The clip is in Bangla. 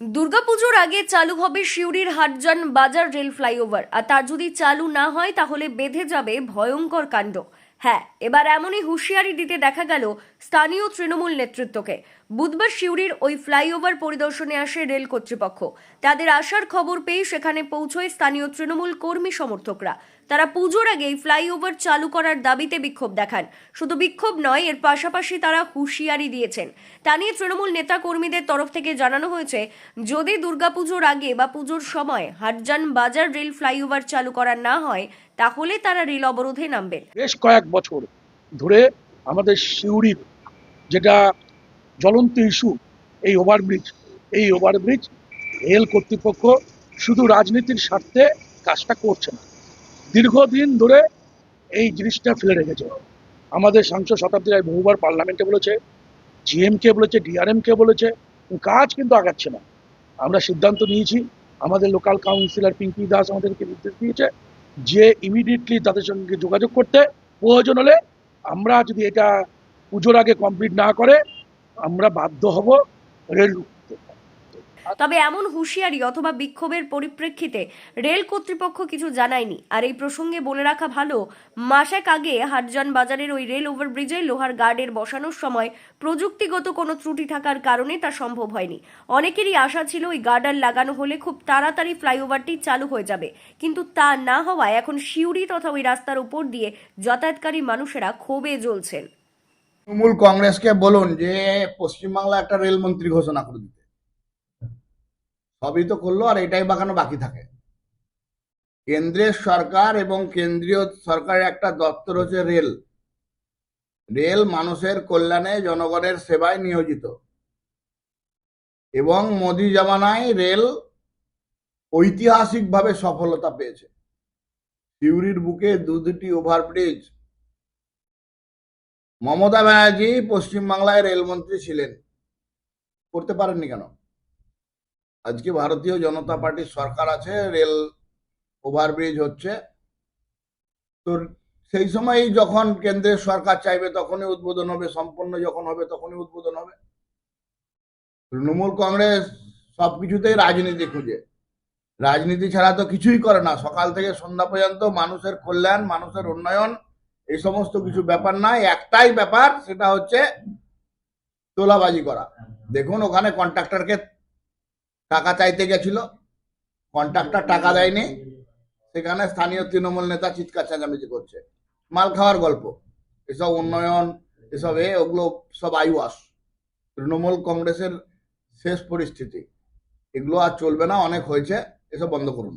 দুর্গাপুজোর আগে চালু হবে সিউড়ির হাটজান বাজার রেল ফ্লাইওভার। আর তার যদি চালু না হয়, তাহলে বেঁধে যাবে ভয়ঙ্কর কাণ্ড। হ্যাঁ এবার এমনই হুঁশিয়ারি দিতে দেখা গেল স্থানীয় তৃণমূল নেতৃত্বকে। বুধবার সিউড়ির ওই ফ্লাইওভার পরিদর্শনে আসে রেল কর্তৃপক্ষ। তাদের আসার খবর পেয়ে সেখানে পৌঁছয় স্থানীয় তৃণমূল কর্মী সমর্থকরা। তারা পুজোর আগেই ফ্লাইওভার চালু করার দাবিতে বিক্ষোভ দেখান। শুধু বিক্ষোভ নয়, এর পাশাপাশি তারা হুঁশিয়ারি দিয়েছেন। তা নিয়ে তৃণমূল নেতা কর্মীদের তরফ থেকে জানানো হয়েছে, যদি দুর্গাপুজোর আগে বা পুজোর সময় হাটজান বাজার রেল ফ্লাইওভার চালু করা না হয়, তাহলে তারা রেল অবরোধে নামবেন। বেশ কয়েক বছর ধরে আমাদের সিউড়ির যেটা জ্বলন্ত ইস্যু এই ওভারব্রিজ এই ওভারব্রিজ রেল কর্তৃপক্ষ শুধু রাজনীতির স্বার্থে কাজটা করছে না। দীর্ঘদিন ধরে এই জিনিসটা ফেলে রেখেছে। আমাদের সাংসদ শতাব্দী রায় বহুবার পার্লামেন্টে বলেছে জিএমকে বলেছে ডিআরএমকে বলেছে, কাজ কিন্তু আগাচ্ছে না। আমরা সিদ্ধান্ত নিয়েছি, আমাদের লোকাল কাউন্সিলর পিঙ্কি দাস আমাদেরকে নির্দেশ দিয়েছে যে ইমিডিয়েটলি তাদের সঙ্গে যোগাযোগ করতে। প্রয়োজন হলে আমরা যদি এটা পুজোর আগে কমপ্লিট না করে আমরা বাধ্য হব রেল তবে এমন হুঁশিয়ারি অথবা বিক্ষোভের পরিপ্রেক্ষিতে রেল কর্তৃপক্ষ কিছু জানায়নি। আর এই প্রসঙ্গে বলে রাখা ভালো, মাসেক আগে হাটজান বাজারের ওই রেল ওভারব্রিজে লোহার গার্ডের বসানোর সময় প্রযুক্তিগত কোনো ত্রুটি থাকার কারণে তা সম্ভব হয়নি। অনেকেরই আশা ছিল ওই গার্ডার লাগানো হলে খুব তাড়াতাড়ি ফ্লাইওভারটি চালু হয়ে যাবে। কিন্তু তা না হওয়ায় এখন সিউড়ি তথা ওই রাস্তার উপর দিয়ে যাতায়াতকারী মানুষেরা ক্ষোভে জ্বলছেন। তৃণমূল কংগ্রেসকে বলুন যে পশ্চিমবাংলা একটা রেলমন্ত্রী ঘোষণা করে দিতে। সবই তো করল আর এটাই বাগানো বাকি থাকে। কেন্দ্রের সরকার এবং কেন্দ্রীয় সরকারের একটা দপ্তর হচ্ছে রেল। রেল মানুষের কল্যাণে জনগণের সেবায় নিয়োজিত। এবং মোদি জামানায় রেল ঐতিহাসিকভাবে সফলতা পেয়েছে। সিউড়ির বুকে দু দুটি ওভারব্রিজ মমতা ব্যানার্জি পশ্চিমবাংলায় রেলমন্ত্রী ছিলেন। করতে পারেননি কেন? আজকে ভারতীয় জনতা পার্টির সরকার আছে, রেল ওভারব্রিজ হচ্ছে। তো সেই সময় যখন কেন্দ্রের সরকার চাইবে তখনই উদ্বোধন হবে সম্পন্ন যখন হবে তখনই উদ্বোধন হবে। তৃণমূল কংগ্রেস সবকিছুতেই রাজনীতি খুঁজে। রাজনীতি ছাড়া তো কিছুই করে না। সকাল থেকে সন্ধ্যা পর্যন্ত মানুষের কল্যাণ, মানুষের উন্নয়ন এই সমস্ত কিছু ব্যাপার নাই, একটাই ব্যাপার, সেটা হচ্ছে তোলাবাজি করা। দেখুন, ওখানে কন্ট্রাক্টরকে টাকা চাইতে গেছিল, কন্ট্রাক্টর টাকা দেয়নি, সেখানে স্থানীয় তৃণমূল নেতা চিৎকার চেঁচামেচি করছে। মাল খাওয়ার গল্প, এসব উন্নয়ন, এসব এ, ওগুলো সব আইওয়াস। তৃণমূল কংগ্রেসের শেষ পরিস্থিতি, এগুলো আর চলবে না, অনেক হয়েছে, এসব বন্ধ করুন।